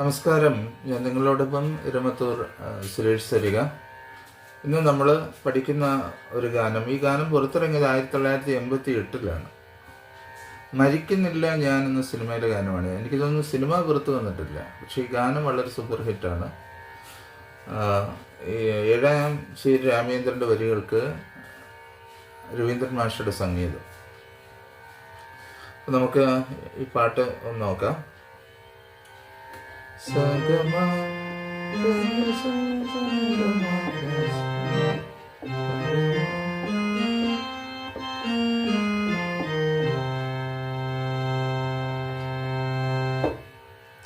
നമസ്കാരം. ഞാൻ നിങ്ങളോടൊപ്പം ഇരമത്തൂർ സുരേഷ് സരിക ഇന്ന് നമ്മൾ പഠിക്കുന്ന ഒരു ഗാനം ഈ ഗാനം പുറത്തിറങ്ങിയത് ആയിരത്തി തൊള്ളായിരത്തി എൺപത്തി എട്ടിലാണ് മരിക്കുന്നില്ല ഞാൻ എന്ന സിനിമയിലെ ഗാനമാണ്. എനിക്കിതൊന്നും സിനിമ പുറത്തു വന്നിട്ടില്ല. പക്ഷേ ഈ ഗാനം വളരെ സൂപ്പർ ഹിറ്റാണ്. ഏഴാം ശ്രീ രാമേന്ദ്രന്റെ വരികൾക്ക് രവീന്ദ്രൻ മാഷയുടെ സംഗീതം. നമുക്ക് ഈ പാട്ട് ഒന്ന് നോക്കാം. സഗമ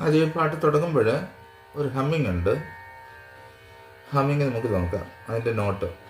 അത് ഈ പാട്ട് തുടങ്ങുമ്പോൾ ഒരു ഹമ്മിങ് ഉണ്ട്. ഹമ്മിങ് നമുക്ക് നോക്കാം. അതിന്റെ നോട്ട്.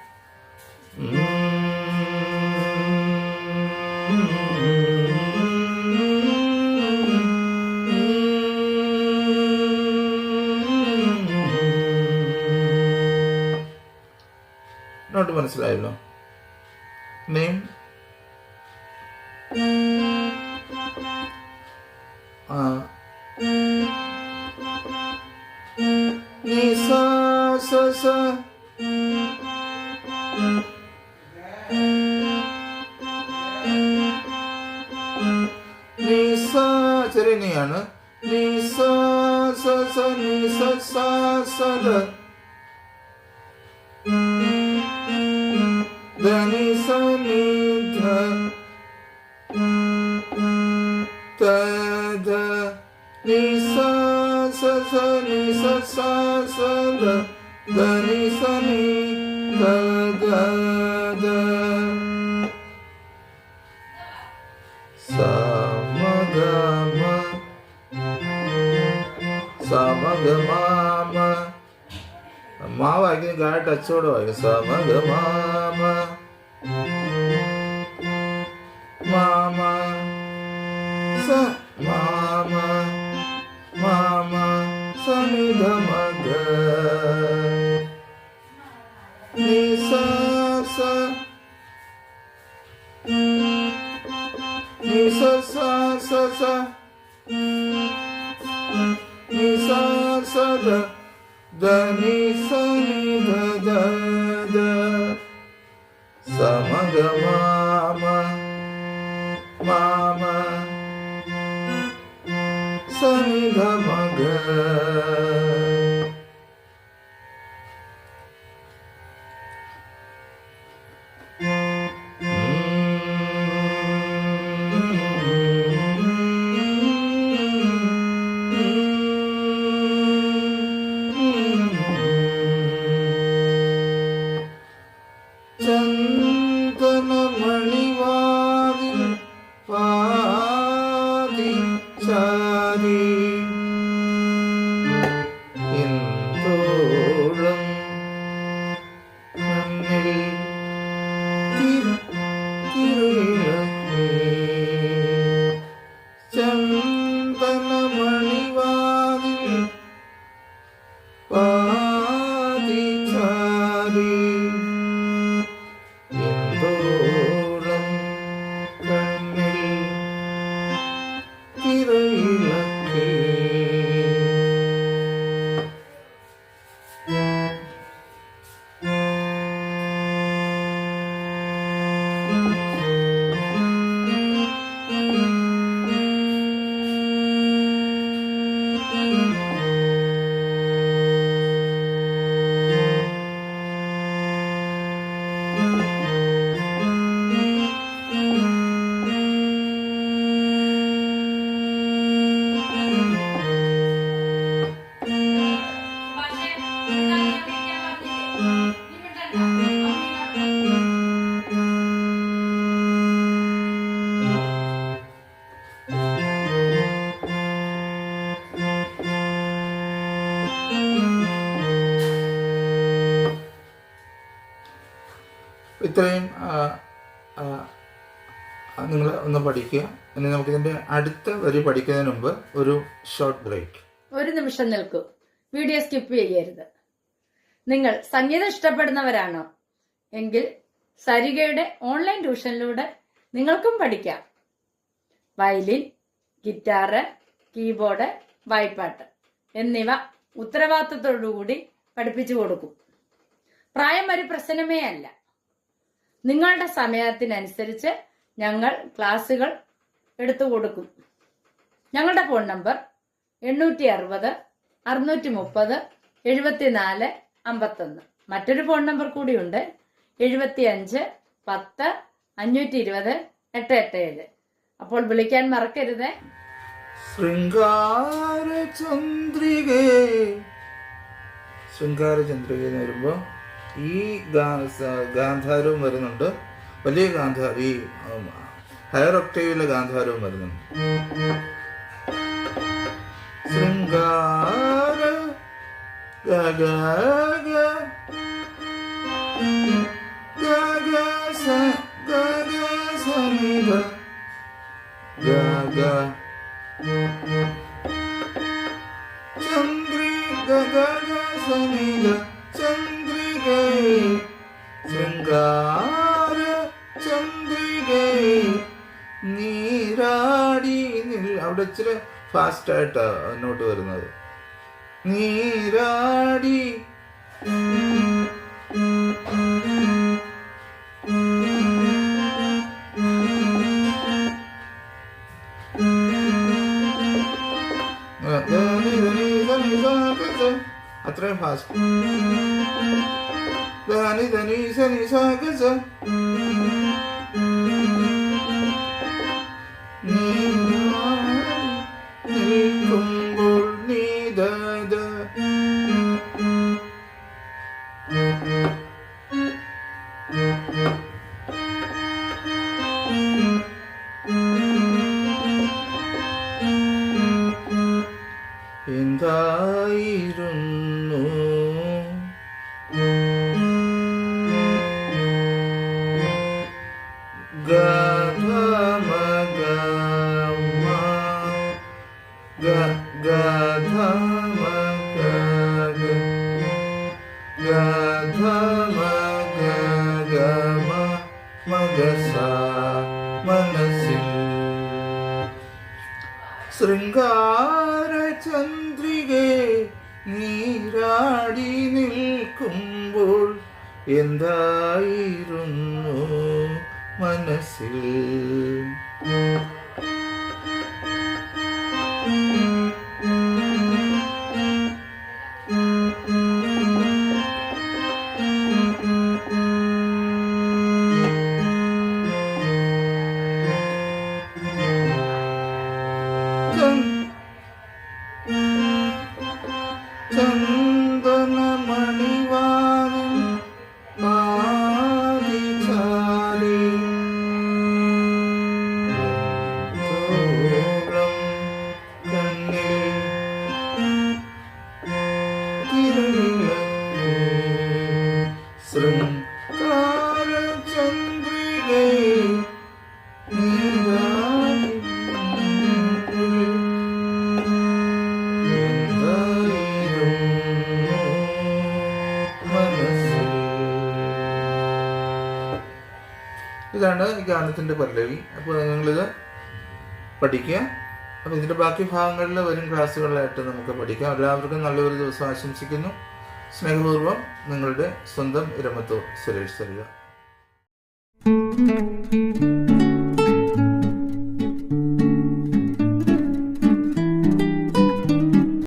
നോട്ട് മനസ്സിലായല്ലോ നെയിം ആ another. Dani Sani Dha Da Da Ni Sa Sa Sa Ni Sa Sa da. Da Dani Sani Da Da Da. Sa Ma Da Ma. Sa Ma Da Ma. गाट छोड़ो ऐसा मग मामा मामा स मामा मामा सनिध मग निसा सा निसा सा सा सा निसा सा सा സ നി ഇത്രയും നിങ്ങൾ ഒന്ന് പഠിക്കുക. ഇനി നമുക്കിതിന്റെ അടുത്ത വരി പഠിക്കുന്നതിന് മുമ്പ് ഒരു ഷോർട്ട് ബ്രേക്ക് ഒരു നിമിഷം നിൽക്കൂ. വീഡിയോ സ്കിപ്പ് ചെയ്യരുത്. നിങ്ങൾ സംഗീതം ഇഷ്ടപ്പെടുന്നവരാണോ? എങ്കിൽ സരികയുടെ ഓൺലൈൻ ട്യൂഷനിലൂടെ നിങ്ങൾക്കും പഠിക്കാം. വയലിൻ ഗിറ്റാറ് കീബോർഡ് വായ്പാട്ട് എന്നിവ ഉത്തരവാദിത്തത്തോടുകൂടി പഠിപ്പിച്ചു കൊടുക്കും. പ്രായം ഒരു പ്രശ്നമേ അല്ല. നിങ്ങളുടെ സമയത്തിനനുസരിച്ച് ഞങ്ങൾ ക്ലാസ്സുകൾ എടുത്തു കൊടുക്കും. ഞങ്ങളുടെ ഫോൺ നമ്പർ എണ്ണൂറ്റി അറുപത് അറുന്നൂറ്റി മുപ്പത് എഴുപത്തിനാല് അമ്പത്തൊന്ന്. മറ്റൊരു ഫോൺ നമ്പർ കൂടിയുണ്ട് എഴുപത്തി അഞ്ച് പത്ത് അഞ്ഞൂറ്റി ഇരുപത് എട്ട് എട്ട് ഏഴ് അപ്പോൾ വിളിക്കാൻ മറക്കരുത്. ശൃംഗാര ചന്ദ്രികേ ശൃംഗാര ചന്ദ്രിക എന്ന് ഈ ഗാന്ധാരവും വരുന്നുണ്ട്. വലിയ ഗാന്ധാര ഈ ഹയർ ഒക്ടേവിലെ ഗാന്ധാരവും വരുന്നുണ്ട്. ശൃംഗാര ഗഗ സ ഗ ഗ ഗഗ ചന്ദ്രി ഗഗ ഗ ഗ ചന്ദ്രിക ശൃംഗാര ചന്ദ്രികേ നീരാടി നിൽ. അവിടെ ഇച്ചിരി ഫാസ്റ്റ് ആയിട്ടാ നോട്ട് വരുന്നത്. നീരാടി അത്രയും ഫാസ്റ്റ് ധനി ധനി സനി സാഗസ ശൃംഗാര ചന്ദ്രികെ നീരാടി നിൽക്കുമ്പോൾ എന്തായിരുന്നു മനസ്സിൽ? ഇതാണ് ഈ ഗാനത്തിന്റെ പല്ലവി. അപ്പോൾ നിങ്ങളിത് പഠിക്കുക. അപ്പോൾ ഇതിന്റെ ബാക്കി ഭാഗങ്ങളിൽ വരും ക്ലാസ്സുകളിലായിട്ട് നമുക്ക് പഠിക്കാം. എല്ലാവർക്കും നല്ലൊരു ദിവസം ആശംസിക്കുന്നു. സ്നേഹപൂർവം നിങ്ങളുടെ സ്വന്തം ഇരമത്തൂർ സുരേഷ് സരിക.